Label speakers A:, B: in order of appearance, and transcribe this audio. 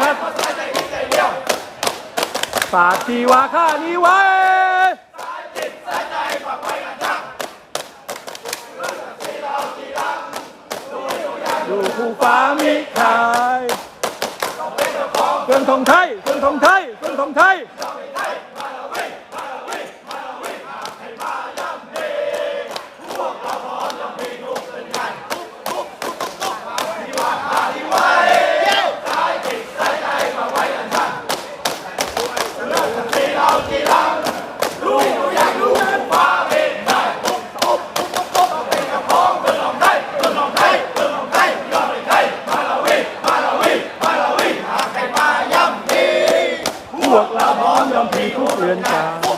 A: คายพัดฝาธีวาข้านี้ไว้ดูผู้ฟ้ามีขายเครื่องทองไทยเครื่องทองไทยเครื่องทองไทย เราพร้อมยอมพลีทุกเรือนกา